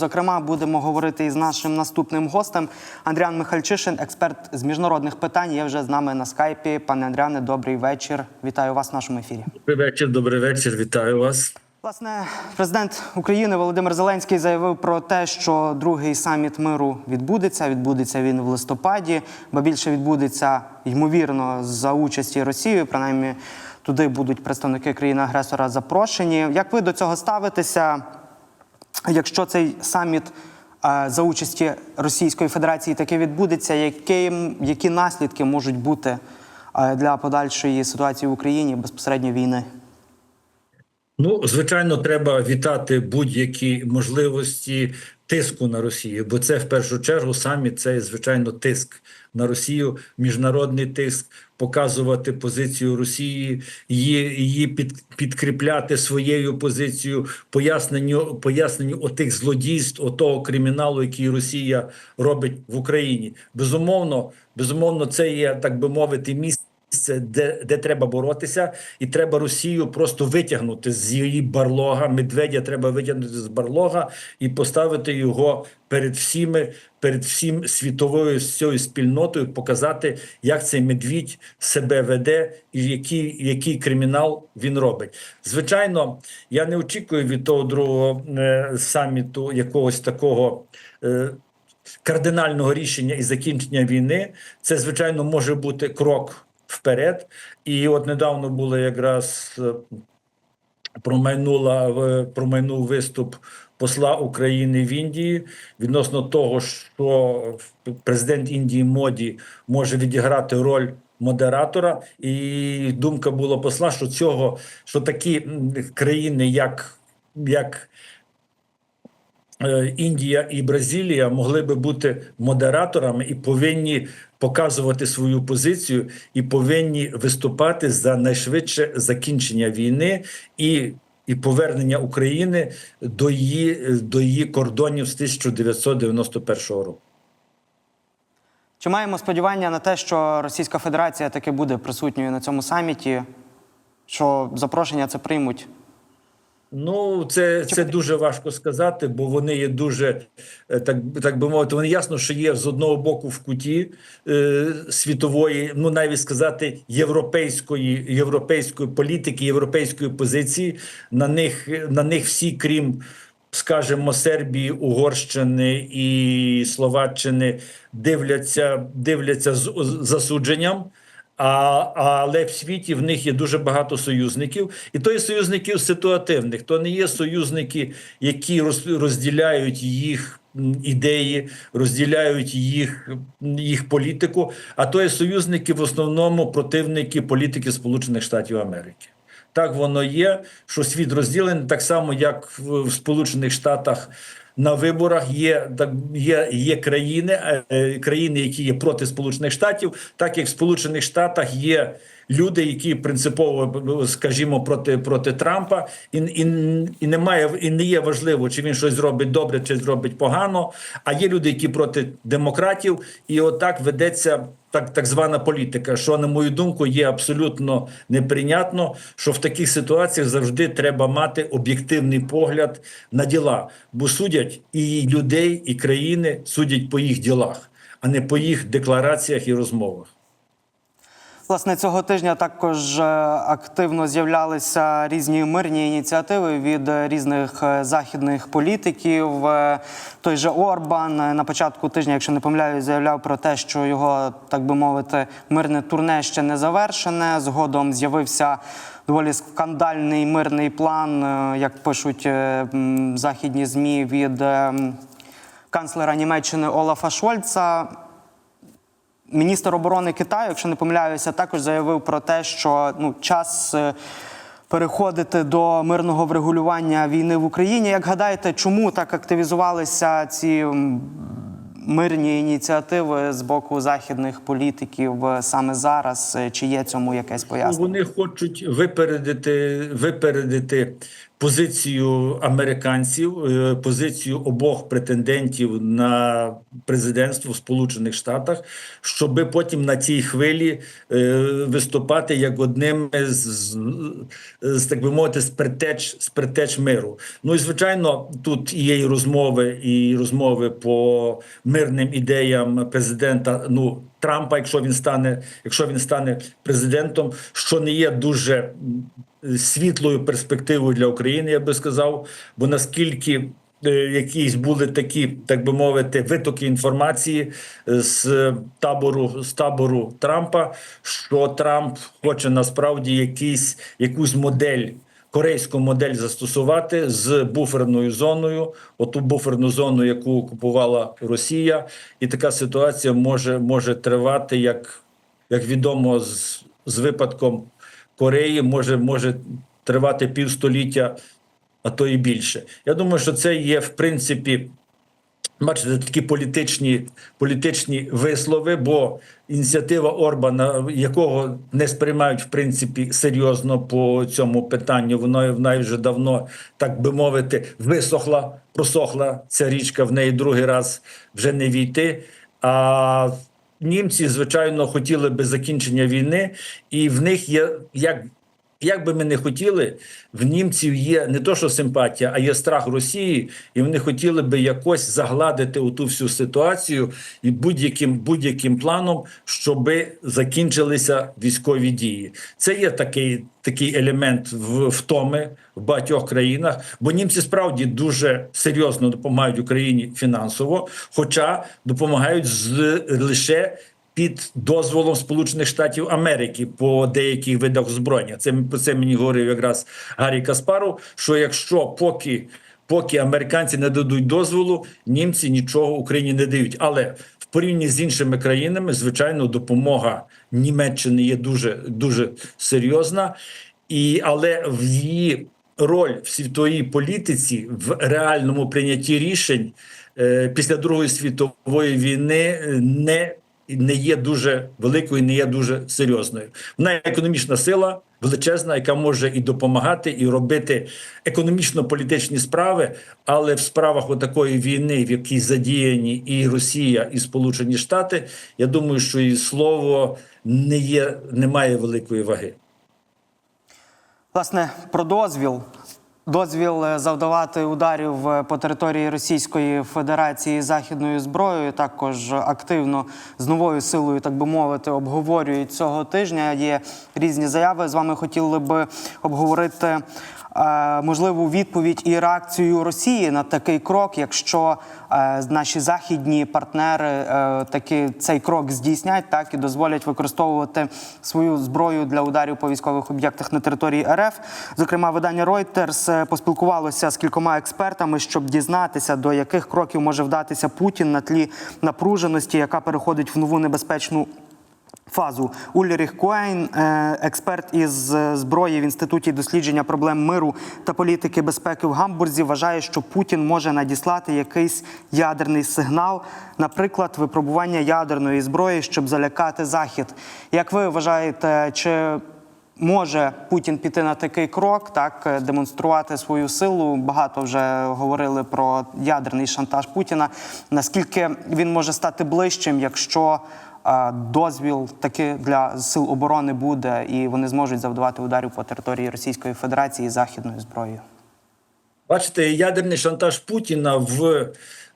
Зокрема, будемо говорити із нашим наступним гостем Андріан Михальчишин, експерт з міжнародних питань. Є вже з нами на скайпі. Пане Андріане, добрий вечір. Вітаю вас в нашому ефірі. Добрий вечір, добрий вечір. Вітаю вас. Власне, президент України Володимир Зеленський заявив про те, що другий саміт миру відбудеться. Відбудеться він в листопаді, бо більше відбудеться ймовірно за участі Росії. Принаймні, туди будуть представники країни-агресора запрошені. Як ви до цього ставитеся? Якщо цей саміт е, за участі Російської Федерації таки відбудеться, які, які наслідки можуть бути е, для подальшої ситуації в Україні безпосередньо війни? Ну, звичайно, треба вітати будь-які можливості тиску на Росію, бо це в першу чергу самі це звичайно тиск на Росію, міжнародний тиск, показувати позицію Росії, її, її під, підкріпляти своєю позицією, поясненню поясненню отих злодійств, отого криміналу, який Росія робить в Україні. Безумовно, безумовно, це є так би мовити місце. Де, де треба боротися, і треба Росію просто витягнути з її барлога. Медведя треба витягнути з барлога і поставити його перед всіми, перед всім світовою всією спільнотою, показати, як цей медвідь себе веде і який, який кримінал він робить. Звичайно, я не очікую від того другого е, саміту якогось такого. Е, Кардинального рішення і закінчення війни це звичайно може бути крок вперед. І от недавно було якраз е, промайнула промайнув виступ посла України в Індії відносно того, що президент Індії Моді може відіграти роль. Модератора, і думка була посла, що цього що такі країни, як, як Індія і Бразилія могли би бути модераторами і повинні показувати свою позицію і повинні виступати за найшвидше закінчення війни і, і повернення України до її, до її кордонів з 1991 року. Чи маємо сподівання на те, що Російська Федерація таки буде присутньою на цьому саміті, що запрошення це приймуть? Ну, це, це дуже важко сказати, бо вони є дуже е, так, так би мовити. Вони ясно, що є з одного боку в куті е, світової, ну навіть сказати, європейської європейської політики, європейської позиції. На них на них всі, крім скажімо, Сербії, Угорщини і Словаччини, дивляться, дивляться з з засудженням. А, але в світі в них є дуже багато союзників, і то є союзників ситуативних, то не є союзники, які роз- розділяють їх ідеї, розділяють їх, їх політику. А то є союзники в основному противники політики Сполучених Штатів Америки. Так воно є, що світ розділений так само, як в Сполучених Штатах на виборах є так є, є країни, е, е, країни, які є проти Сполучених Штатів, так як в Сполучених Штатах є люди, які принципово, скажімо, проти проти Трампа, і, і, і немає і не є важливо, чи він щось зробить добре, чи зробить погано. А є люди, які проти демократів, і отак ведеться. Так, так звана політика, що на мою думку є абсолютно неприйнятно, що в таких ситуаціях завжди треба мати об'єктивний погляд на діла, бо судять і людей, і країни судять по їх ділах, а не по їх деклараціях і розмовах. Власне, цього тижня також е, активно з'являлися різні мирні ініціативи від е, різних е, західних політиків. Той же Орбан на початку тижня, якщо не помиляюсь, заявляв про те, що його, так би мовити, мирне турне ще не завершене. Згодом з'явився доволі скандальний мирний план, як пишуть західні змі від е, канцлера Німеччини Олафа Шольца. Міністр оборони Китаю, якщо не помиляюся, також заявив про те, що ну час е, переходити до мирного врегулювання війни в Україні. Як гадаєте, чому так активізувалися ці мирні ініціативи з боку західних політиків е, саме зараз? Е, Чи є цьому якесь Ну, пояснення? Вони хочуть випередити, випередити позицію американців, е, позицію обох претендентів на президентство в Сполучених Штатах, щоб потім на цій хвилі е, виступати як одним з, з, так би мовити, з притеч, з притеч миру. Ну і звичайно, тут є і розмови, і розмови по мирним ідеям президента. Ну Трампа, якщо він стане, якщо він стане президентом, що не є дуже світлою перспективою для України, я би сказав, бо наскільки. е, Якісь були такі, так би мовити, витоки інформації е, з табору з табору Трампа, що Трамп хоче насправді якийсь якусь модель корейську модель застосувати з буферною зоною, оту буферну зону, яку окупувала Росія, і така ситуація може, може тривати, як, як відомо, з, з випадком Кореї, може, може тривати півстоліття, а то і більше. Я думаю, що це є в принципі. Бачите, такі політичні, політичні вислови, бо ініціатива Орбана, якого не сприймають в принципі серйозно по цьому питанню, вона, вона вже давно, так би мовити, висохла, просохла ця річка, в неї другий раз вже не війти. А німці, звичайно, хотіли би закінчення війни, і в них є як як би ми не хотіли, в німців є не то, що симпатія, а є страх Росії, і вони хотіли би якось загладити ту всю ситуацію і будь-яким будь-яким планом, щоб закінчилися військові дії. Це є такий такий елемент втоми в багатьох країнах, бо німці справді дуже серйозно допомагають Україні фінансово, хоча допомагають з лише під дозволом Сполучених Штатів Америки по деяких видах озброєння. Це про це мені говорив якраз Гаррі Каспаров. Що якщо поки поки американці не дадуть дозволу, німці нічого Україні не дають. Але в порівнянні з іншими країнами, звичайно, допомога Німеччини є дуже дуже серйозна, і але в її роль в світовій політиці в реальному прийнятті рішень е, після Другої світової війни е, не не є дуже великою, не є дуже серйозною. Вона економічна сила величезна, яка може і допомагати, і робити економічно-політичні справи, але в справах отакої війни, в якій задіяні і Росія, і Сполучені Штати, я думаю, що її слово не є, не має великої ваги. Власне, про дозвіл. Дозвіл е, завдавати ударів е, по території Російської Федерації західною зброєю також активно з новою силою, так би мовити, обговорюють цього тижня. Є різні заяви. З вами хотіли би обговорити можливу відповідь і реакцію Росії на такий крок, якщо е, наші західні партнери е, таки цей крок здійснять, так і дозволять використовувати свою зброю для ударів по військових об'єктах на території РФ. Зокрема, видання Reuters е, поспілкувалося з кількома експертами, щоб дізнатися, до яких кроків може вдатися Путін на тлі напруженості, яка переходить в нову небезпечну. Фазу Ульріх Коейн, е, експерт із е, зброї в інституті дослідження проблем миру та політики безпеки в Гамбурзі, вважає, що Путін може надіслати якийсь ядерний сигнал, наприклад, випробування ядерної зброї, щоб залякати захід. Як ви вважаєте, чи може Путін піти на такий крок, так е, демонструвати свою силу? Багато вже говорили про ядерний шантаж Путіна. Наскільки він може стати ближчим, якщо дозвіл таки для сил оборони буде, і вони зможуть завдавати ударів по території Російської Федерації західною зброєю? Бачите, ядерний шантаж Путіна в,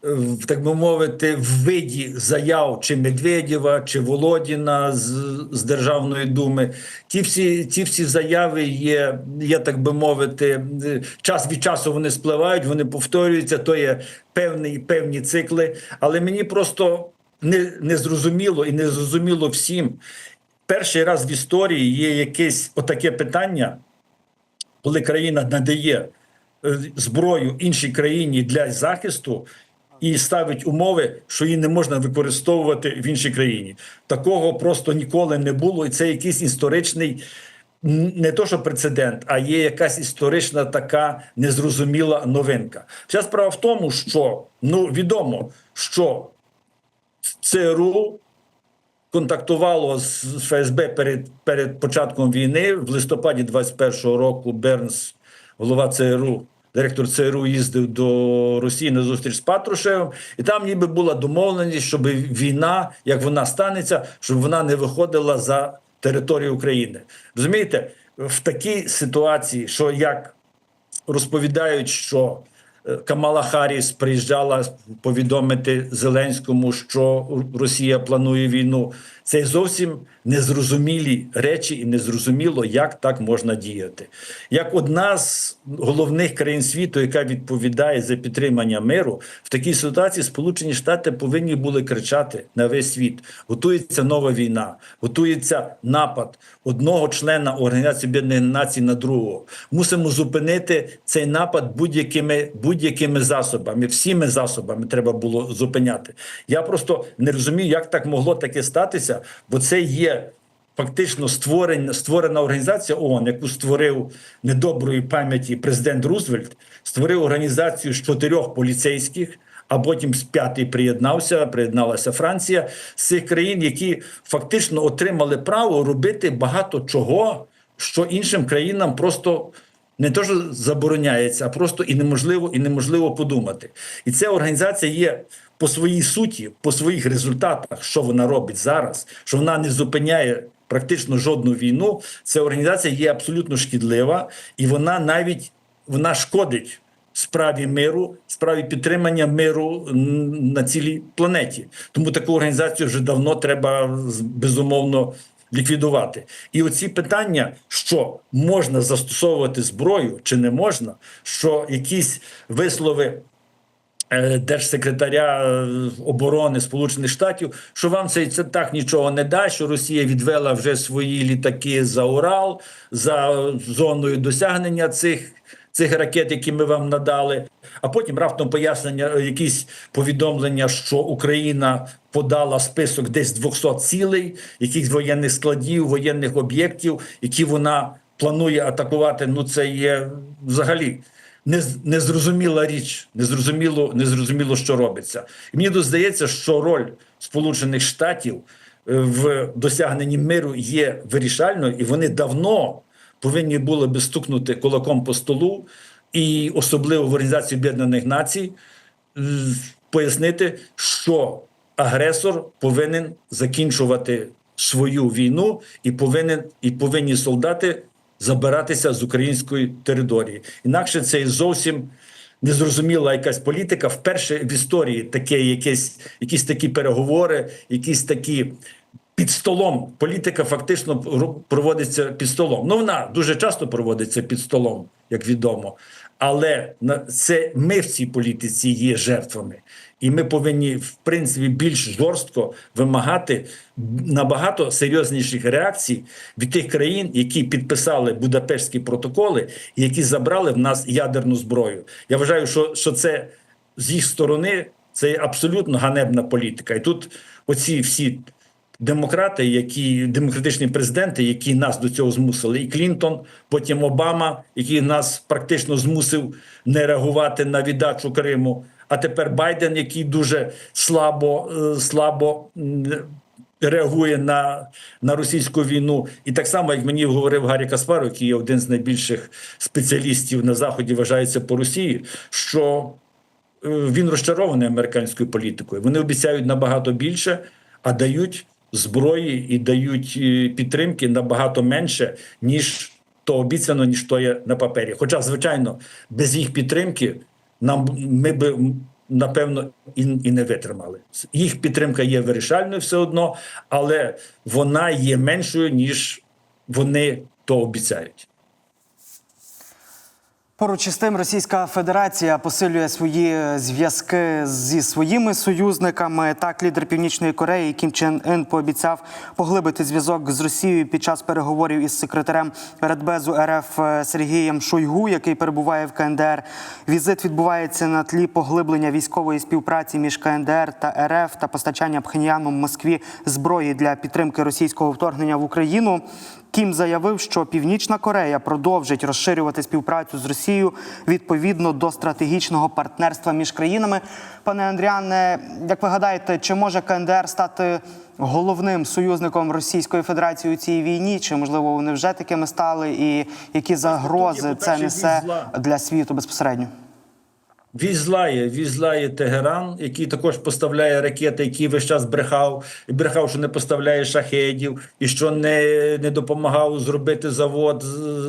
в так би мовити, в виді заяв чи Медведєва, чи Володіна з, з Державної думи. Ті всі, ті всі заяви є, є, так би мовити, час від часу вони спливають, вони повторюються, то є певні, певні цикли. Але мені просто не, не зрозуміло і не зрозуміло всім. Перший раз в історії є якесь отаке питання, коли країна надає е, зброю іншій країні для захисту і ставить умови, що її не можна використовувати в іншій країні. Такого просто ніколи не було, і це якийсь історичний. Не то, що прецедент, а є якась історична така незрозуміла новинка. Вся справа в тому, що ну відомо, що ЦРУ контактувало з ФСБ перед, перед початком війни в листопаді 21-го року. Бернс голова ЦРУ. Директор ЦРУ їздив до Росії на зустріч з Патрушевим, і там ніби була домовленість, щоб війна, як вона станеться, щоб вона не виходила за територію України. Розумієте, в такій ситуації, що як розповідають, що Камала Харріс приїжджала повідомити Зеленському, що Росія планує війну. Це зовсім незрозумілі речі, і незрозуміло, як так можна діяти. Як одна з головних країн світу, яка відповідає за підтримання миру, в такій ситуації Сполучені Штати повинні були кричати на весь світ: готується нова війна, готується напад одного члена Організації Об'єднаних Націй на другого. Мусимо зупинити цей напад будь-якими будь-якими засобами. Всіми засобами треба було зупиняти. Я просто не розумію, як так могло таке статися, бо це є. Фактично створена, створена організація ООН, яку створив недоброї пам'яті президент Рузвельт, створив організацію з чотирьох поліцейських, а потім з п'ятий приєднався, приєдналася Франція з цих країн, які фактично отримали право робити багато чого, що іншим країнам просто не то, що забороняється, а просто і неможливо, і неможливо подумати. І ця організація є по своїй суті, по своїх результатах, що вона робить зараз, що вона не зупиняє практично жодну війну. Ця організація є абсолютно шкідлива, і вона навіть вона шкодить справі миру, справі підтримання миру на цілій планеті. Тому таку організацію вже давно треба безумовно ліквідувати. І оці питання, що можна застосовувати зброю чи не можна, що якісь вислови держсекретаря е, оборони Сполучених Штатів, що вам це, це так нічого не дасть, що Росія відвела вже свої літаки за Урал, за зоною досягнення цих. Цих ракет, які ми вам надали, а потім раптом пояснення, е, якісь повідомлення, що Україна подала список десь 200 цілей, якихось воєнних складів, воєнних об'єктів, які вона планує атакувати. Ну це є взагалі незрозуміла річ, незрозуміло, незрозуміло, що робиться. І мені здається, що роль Сполучених Штатів е, в досягненні миру є вирішальною, і вони давно повинні були би стукнути кулаком по столу, і особливо в Організації Об'єднаних Націй е, пояснити, що агресор повинен закінчувати свою війну і повинен і повинні солдати забиратися з української території. Інакше це є зовсім незрозуміла якась політика. Вперше в історії таке якесь, якісь такі переговори, якісь такі. Під столом політика фактично проводиться під столом. Ну вона дуже часто проводиться під столом, як відомо. Але це ми в цій політиці є жертвами, і ми повинні в принципі більш жорстко вимагати набагато серйозніших реакцій від тих країн, які підписали Будапештські протоколи, які забрали в нас ядерну зброю. Я вважаю, що, що це з їх сторони це абсолютно ганебна політика. І тут оці всі демократи, які демократичні президенти, які нас до цього змусили, і Клінтон, потім Обама, який нас практично змусив не реагувати на віддачу Криму. А тепер Байден, який дуже слабо, е, слабо реагує на, на російську війну. І так само, як мені говорив Гаррі Каспаров, який є один з найбільших спеціалістів на заході, вважається по Росії, що е, він розчарований американською політикою. Вони обіцяють набагато більше, а дають зброї і дають е, підтримки набагато менше, ніж то обіцяно, ніж то є на папері. Хоча, звичайно, без їх підтримки нам ми би напевно і, і не витримали. Їх підтримка є вирішальною все одно, але вона є меншою, ніж вони то обіцяють. Поруч із тим, Російська Федерація посилює свої зв'язки зі своїми союзниками. Так, лідер Північної Кореї Кім Чен Ін пообіцяв поглибити зв'язок з Росією під час переговорів із секретарем Радбезу РФ Сергієм Шойгу, який перебуває в КНДР. Візит відбувається на тлі поглиблення військової співпраці між КНДР та РФ та постачання Пхеньяном Москві зброї для підтримки російського вторгнення в Україну. Кім заявив, що Північна Корея продовжить розширювати співпрацю з Росією відповідно до стратегічного партнерства між країнами. Пане Андріане, як ви гадаєте, чи може КНДР стати головним союзником Російської Федерації у цій війні? Чи можливо вони вже такими стали? І які загрози це несе для світу безпосередньо? Візлає, візлає Тегеран, який також поставляє ракети, який весь час брехав і брехав, що не поставляє шахедів, і що не, не допомагав зробити завод,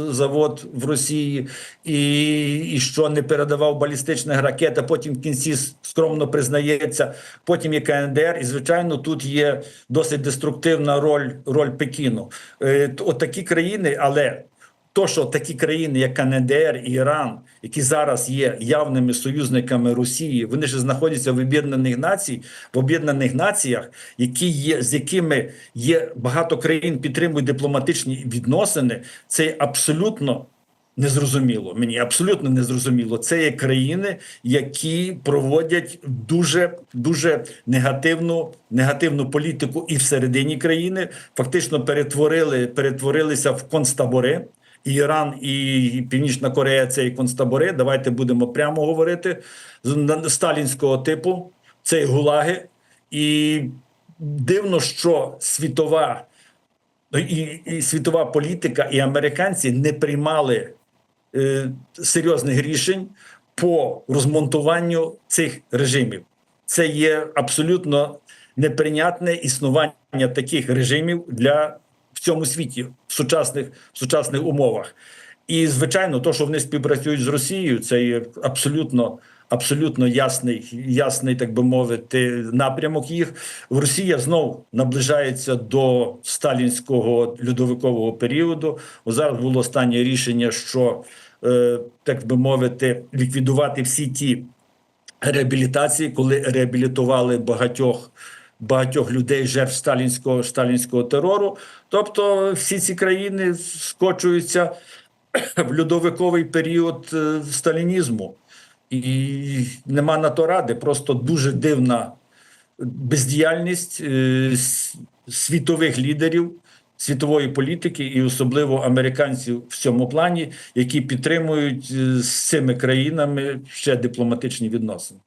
завод в Росії, і, і що не передавав балістичних ракет. А потім в кінці скромно признається. Потім є КНДР, і звичайно, тут є досить деструктивна роль, роль Пекіну. Е, От такі країни, але то, що такі країни, як КНДР Іран, які зараз є явними союзниками Росії, вони ж знаходяться в об'єднаних націй, в об'єднаних націях, які є з якими є багато країн підтримують дипломатичні відносини. Це абсолютно. Незрозуміло мені абсолютно незрозуміло. Це є країни, які проводять дуже дуже негативну негативну політику і всередині країни. Фактично перетворили перетворилися в концтабори. І Іран і Північна Корея це і концтабори. Давайте будемо прямо говорити з сталінського типу. Це і гулаги, і дивно, що світова і, і світова політика, і американці не приймали е, серйозних рішень по розмонтуванню цих режимів. Це є абсолютно неприйнятне існування таких режимів для цьому світі в сучасних, в сучасних умовах. І звичайно, то, що вони співпрацюють з Росією, це є абсолютно. Абсолютно ясний, ясний, так би мовити, напрямок їх. Росія знов наближається до сталінського льодовикового періоду. О, зараз було останнє рішення, що е, так би мовити, ліквідувати всі ті реабілітації, коли реабілітували багатьох. Багатьох людей жертв сталінського сталінського терору, тобто всі ці країни скочуються в льодовиковий період е, сталінізму, і нема на то ради. Просто дуже дивна бездіяльність е, світових лідерів, світової політики, і особливо американців в цьому плані, які підтримують е, з цими країнами ще дипломатичні відносини.